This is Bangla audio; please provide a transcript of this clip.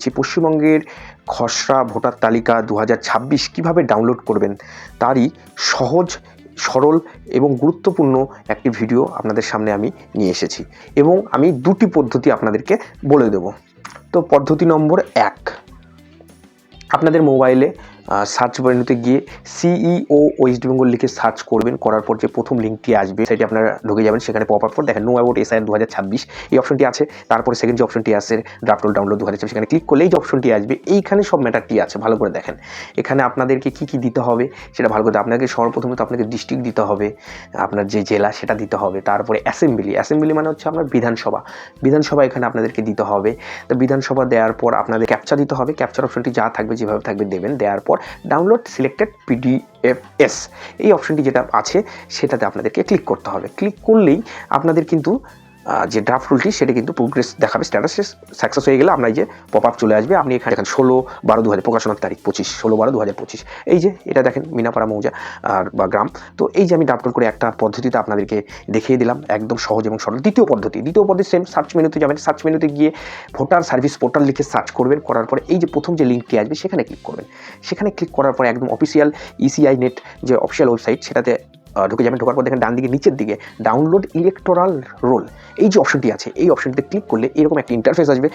দিচ্ছি পশ্চিমবঙ্গের খসড়া ভোটার তালিকা দু হাজার ছাব্বিশ কীভাবে ডাউনলোড করবেন তারই সহজ, সরল এবং গুরুত্বপূর্ণ একটি ভিডিও আপনাদের সামনে আমি নিয়ে এসেছি এবং আমি দুটি পদ্ধতি আপনাদেরকে বলে দেব। তো পদ্ধতি নম্বর এক, আপনাদের মোবাইলে সার্চ মেনুতে গিয়ে সিইও ওয়েস্ট বেঙ্গল লিখে সার্চ করবেন, করার পর যে প্রথম লিঙ্কটি আসবে সেটি আপনারা ঢুকে যাবেন, সেখানে পপ আপ করে দেখেন নো অ্যাবাউট এসআইআর দু হাজার ছাব্বিশ, এই অপশনটি আছে। তারপরে সেকেন্ড যে অপশনটি আছে ড্রাফটোল ডাউনলোড দু হাজার ছাব্বিশ, সেখানে ক্লিক করলে এই যে অপশনটি আসবে, এইখানে সব ম্যাটারটি আছে, ভালো করে দেখেন। এখানে আপনাদেরকে কি কি দিতে হবে, সেটা ভালো করে আপনাকে সর্বপ্রথমে তো আপনাকে ডিস্ট্রিক্ট দিতে হবে, আপনার যে জেলা সেটা দিতে হবে, তারপরে অ্যাসেম্বলি অ্যাসেম্বলি মানে হচ্ছে আপনার বিধানসভা। বিধানসভা এখানে আপনাদেরকে দিতে হবে। তো বিধানসভা দেওয়ার পর আপনাদের ক্যাপচা দিতে হবে ক্যাপচার অপশনটি যা থাকবে যেভাবে থাকবে দেবেন, দেওয়ার পর ডাউনলোড সিলেক্টেড পিডিএফএস এই অপশনটি যেটা আছে, সেটাতে আপনাদেরকে ক্লিক করতে হবে। ক্লিক করলেই আপনাদের কিন্তু যে ড্রাফট রুলটি সেটা কিন্তু প্রোগ্রেস দেখাবে স্ট্যাটাস সাকসেস হয়ে গেলে আমরা এই যে পপ আপ চলে আসবে। আপনি এখানে দেখেন, ষোলো বারো দু হাজার প্রকাশনার তারিখ, পঁচিশ, ষোলো বারো দু হাজার পঁচিশ। এই যে, এটা দেখেন, মিনাপাড়া, মৌজা, আর, বা গ্রাম। তো এই যে আমি ডাউনলোড করে একটা পদ্ধতিতে আপনাদেরকে দেখিয়ে দিলাম, একদম সহজ এবং সরল। দ্বিতীয় পদ্ধতি দ্বিতীয় পদ্ধতি সেম সার্চ মেনুতে যাবেন। সার্চ মেনুতে গিয়ে ভোটার সার্ভিস পোর্টাল লিখে সার্চ করবেন। করার পরে এই যে প্রথম যে লিঙ্কটি আসবে, সেখানে ক্লিক করবেন। সেখানে ক্লিক করার পরে একদম অফিসিয়াল ইসিআই নেট যে অফিসিয়াল ওয়েবসাইট সেটাতে ঢুকে যাবেন, ঢোকার পর দেখেন ডান দিকে নিচের দিকে ডাউনলোড ইলেকট্রাল রোল এই যে অপশনটি আছে, এই অপশনটিতে ক্লিক করলে এরকম একটা ইন্টারফেস আসবে।